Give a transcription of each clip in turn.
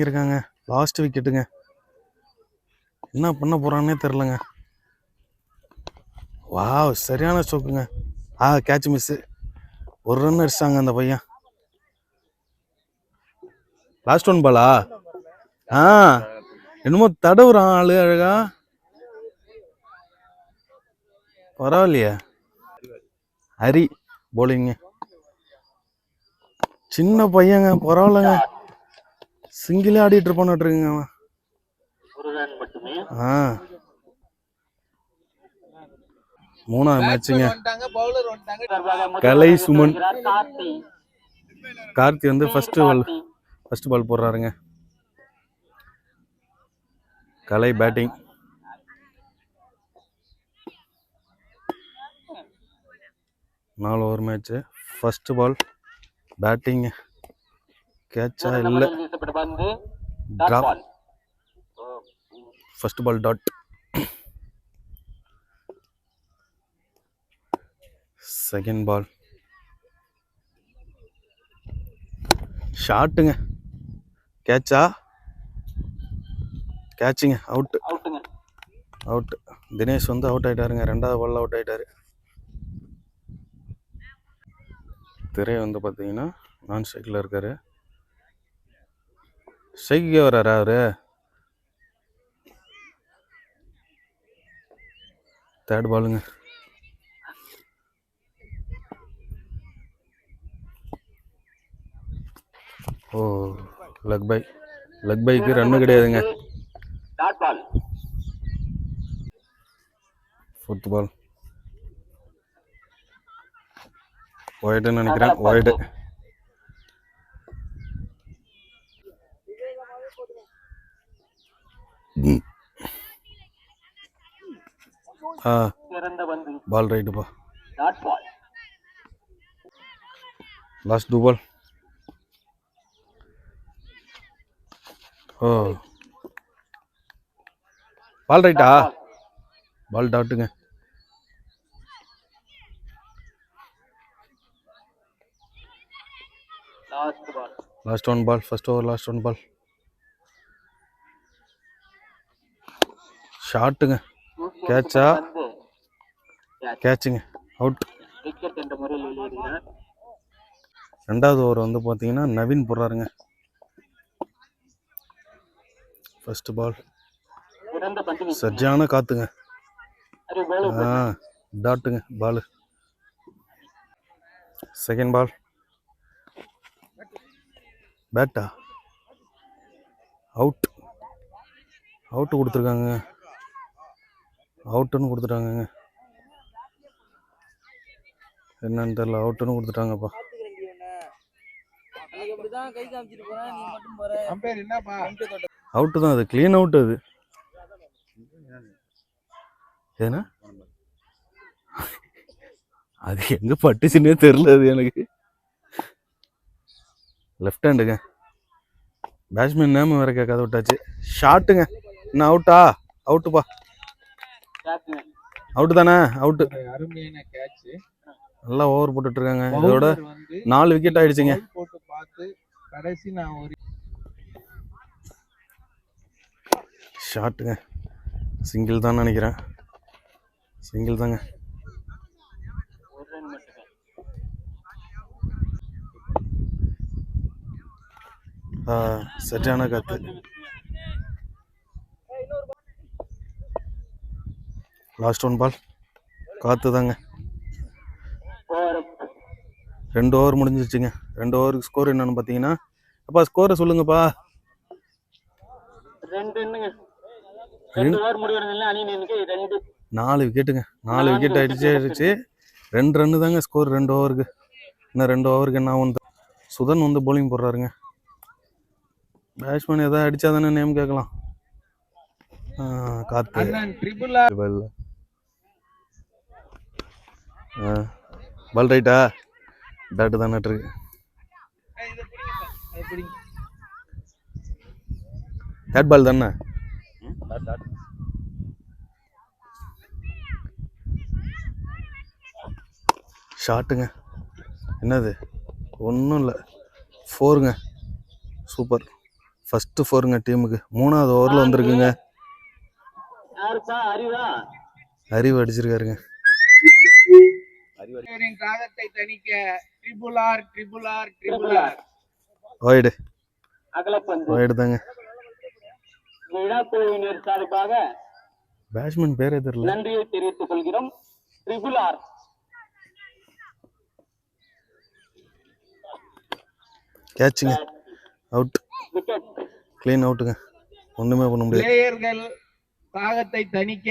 இருக்காங்க லாஸ்ட் விக்கெட்டுங்க என்ன பண்ண போகிறான்னே தெரிலங்க வாவ் சரியான ஸ்ட்ரோக்குங்க ஆ கேட்ச் மிஸ்ஸு ஒரு ரன் அடிச்சாங்க அந்த பையன். லாஸ்ட் ஒன் பாலா ஆ. என்னமோ தடவுறான் ஆளு அழகா. பரவாயில்லையே. ஹரி போலிங்க சின்ன பையங்க பரவாயில்லங்க. சிங்கிளே ஆடிட்டு இருப்பான்னு இருக்குங்க ஆ. மூணாவது மேட்சுங்க கலை சுமன். கார்த்தி. கார்த்தி வந்து ஃபர்ஸ்ட் பால் ஃபர்ஸ்ட் பால் போடுறாருங்க. கலை பேட்டிங் நாலு over match first ball batting கேட்சா இல்லை. Ball first ball dot second ball ஷாட்டுங்க கேட்சா கேட்சுங்க அவுட்டு அவுட்டுங்க அவுட் தினேஷ் வந்து அவுட் ஆயிட்டாருங்க. ரெண்டாவது பால்ல அவுட் ஆயிட்டாரு. திரை வந்து பார்த்தீங்கன்னா நான் ஸ்ட்ரைக்கில் இருக்காரு. ஸ்ட்ரைக்கு வர்றாரா அவரு தேர்ட் பாலுங்க ஓ லக் பை லக் பைக்கு ரன்னு கிடையாதுங்க. டாட் பால் ஒயிட்டுன்னு நினைக்கிறேன். ஒயிட்டு ஆ. Ball ரைட்டுப்பா dot ball last two ball ஓ பால் ரைட்டா ball டாட்டுங்க last one ball first over last one ball ஷாட்டுங்க கேட்சா கேட்சுங்க அவுட் ரெண்டாவது ஓவர் வந்து பார்த்தீங்கன்னா நவீன் போடுறாருங்க. ஃபர்ஸ்ட் பால் சஜ்ஜான காத்துங்க. ஆ டாட்டுங்க பால் செகண்ட் பால் பேட்டா அவுட் அவுட்டு கொடுத்துருக்காங்க. அவுட்டுன்னு கொடுத்துட்டாங்கங்க. என்னன்னு தெரியல அவுட்டுன்னு கொடுத்துட்டாங்கப்பா. அவுட்டு தான் அது க்ளீன் அவுட் அது. ஏன்னா? அது எங்க பட்டுச்சுன்னே தெரியல அது எனக்கு. லெஃப்ட் ஹேண்டுங்க பேட்ஸ்மேன் நேம் வேற கேட்காத விட்டாச்சு. ஷாட்டுங்க என்ன அவுட்டா அவுட்டுப்பா அவுட்டு தானே? அவுட்டு அருமையான கேட்ச் நல்லா ஓவர் போட்டுட்டு இருக்காங்க இதோட நாலு விக்கெட் ஆயிடுச்சுங்க. போட்டு பார்த்து கடைசி நான் ஒரு ஷாட்டுங்க சிங்கிள் தான் நினைக்கிறேன். சிங்கிள் தாங்க. ஒரு ரன் மட்டுமே. ஆ, சரியான காத்து. லாஸ்ட் ஒன் பால் காத்து தாங்க. ஓவர் ரெண்டு ஓவர் முடிஞ்சிருச்சுங்க. ரெண்டு ஓவருக்கு ஸ்கோர் என்னன்னு பார்த்தீங்கன்னா அப்பா ஸ்கோரை சொல்லுங்கப்பா. நாலு விக்கெட்டுங்க நாலு விக்கெட் அடிச்சே அடிச்சு ரெண்டு ரன்னு தாங்க ஸ்கோர் ரெண்டு ஓவருக்கு இன்னும் ரெண்டு ஓவருக்கு என்ன ஆகும்? சுதன் வந்து bowling போடுறாருங்க. பேட்ஸ்மேன் எதாவது அடிச்சா தானே நேம் கேட்கலாம். ஆ, காத்து. ட்ரிபிள் பால் ரைட்டா டாட்டு தானே இருக்கு தேர்ட் பால் தானே? ஷாட்டுங்க என்னது? ஒன்றும் இல்லை. ஃபோருங்க சூப்பர் ஃபர்ஸ்ட் ஃபோருங்க டீமுக்கு மூணாவது ஓவரில் வந்திருக்குங்க. அறிவு அடிச்சிருக்காருங்க. தாகத்தை தணிக்க triple R triple R triple R wide அகலப்பந்து. Wide தாங்க விழா குழுவினர் சார்பாக பேட்ஸ்மேன் பேரே தெரியல. நன்றியை தெரிவித்துக் கொள்கிறோம். ட்ரிபுள் ஆர் கேட்சுங்க அவுட் க்ளீன் அவுட்டுங்க ஒன்றுமே பண்ண முடியாது பிளேயர்கள் தாகத்தை தணிக்க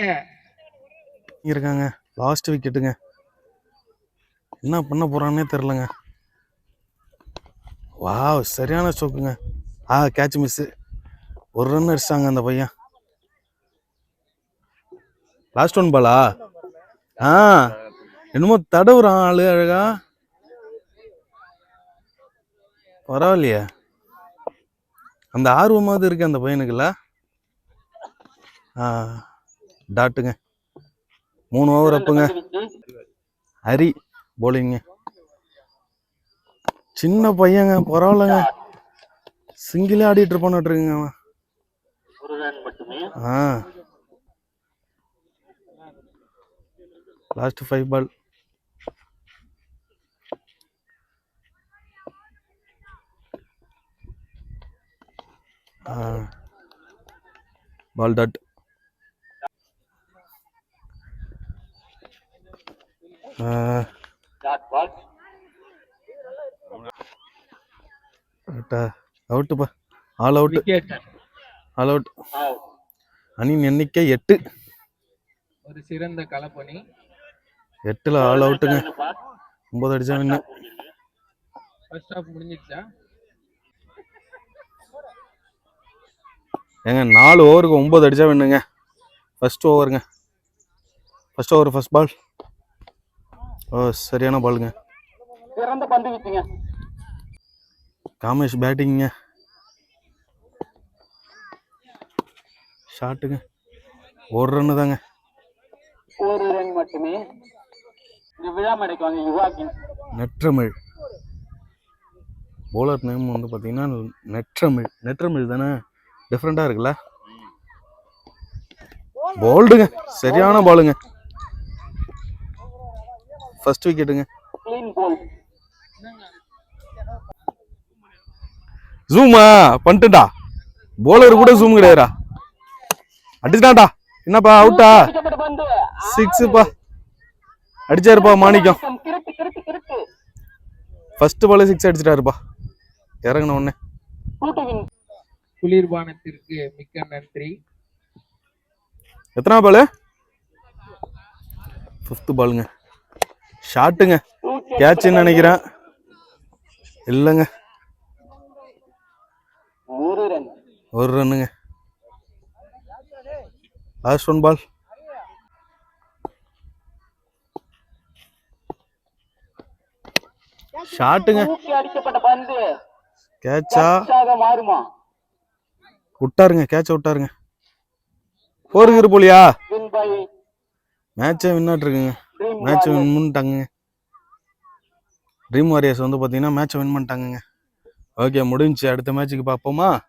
இருக்காங்க லாஸ்ட் விக்கெட்டுங்க என்ன பண்ண போகிறான்னே தெரிலங்க வாவ் சரியான ஸ்டோக்குங்க ஆ கேட்ச் மிஸ்ஸு ஒரு ரன் அடிச்சாங்க அந்த பையன். லாஸ்ட் ஒன் பாலா ஆ? என்னமோ தடவுறான் ஆளு அழகா. பரவாயில்லையே. அந்த ஆர்வமாவது இருக்கு அந்த பையனுக்குல்ல. ஆ டாட்டுங்க மூணு ஓவர் அப்புங்க. ஹரி போலிங்க சின்ன பையங்க பரவாயில்லங்க. சிங்கிளே ஆடிட்டு இருப்பான்னு இருக்குங்க அவன். ஆ. Last five ball ball dot dot ball அவுட்டுப்பா all out all out out அணியின் எண்ணிக்கை எட்டு. ஒரு சிறந்த களப்பணி எட்டுல ஆல் அவுட்டுங்க ஒன்பது அடிச்சா வின்னு ஃபர்ஸ்ட் ஹாஃப் முடிஞ்சிடுச்சா? ஏங்க நாலு ஓவருக்கு ஒன்பது அடிச்சா வின்னுங்க ஃபர்ஸ்ட் ஓவருங்க ஃபர்ஸ்ட் ஓவர் ஃபர்ஸ்ட் பால் ஓ சரியான பாலுங்க சிறந்த பந்து வீச்சுங்க. காமேஷ் பேட்டிங்க ஷாட்டுங்க ஒரு ரன்னு தாங்க. ஒரு ரன் மட்டுமே. இந்த விழா மேடைக்கு வாங்க யுவாக்கின். நெற்றமிழ். போலர் நேம் வந்து பார்த்தீங்கன்னா நெற்றமிழ். நெற்றமிழ் தானே? டிஃப்ரெண்ட்டாக இருக்குல்ல? போல்டுங்க சரியான பாலுங்க ஃபர்ஸ்ட் விக்கெட்டுங்க கிளீன் போல் ஜூமா பண்ணிட்டுடா. போலர் கூட ஜூம் கிடையாதுடா. அடிச்சிட்டான்டா. என்னப்பா அவுட்டா சிக்ஸுப்பா அடிச்சாருப்பா மாணிக்கம். ஃபர்ஸ்ட் பாலே சிக்ஸ் அடிச்சிட்டாருப்பா. இறங்கின உடனே. குளிர்பானத்திற்கு மிக்க நன்றி. எத்தனா பாலு ஃபிஃப்த் பாலுங்க ஷாட்டுங்க. கேட்சுன்னு நினைக்கிறேன். இல்லைங்க. ஒரு ரன் ஒரு ரன்னுங்க. லாஸ்ட் ஒன் பால் ஷாட்டுங்க. கேட்சா. விட்டாருங்க. கேட்ச விட்டாருங்க. ஃபோருக்கு இரு போலியா? மேட்சே வின்னாட்டு இருக்குங்க மேட்ச் வின் பண்ணிட்டாங்க. ட்ரீம் வாரியர்ஸ் வந்து பார்த்தீங்கன்னா மேட்சை வின் பண்ணிட்டாங்கங்க. ஓகே முடிஞ்சுச்சு அடுத்த மேட்ச்சுக்கு பார்ப்போமா?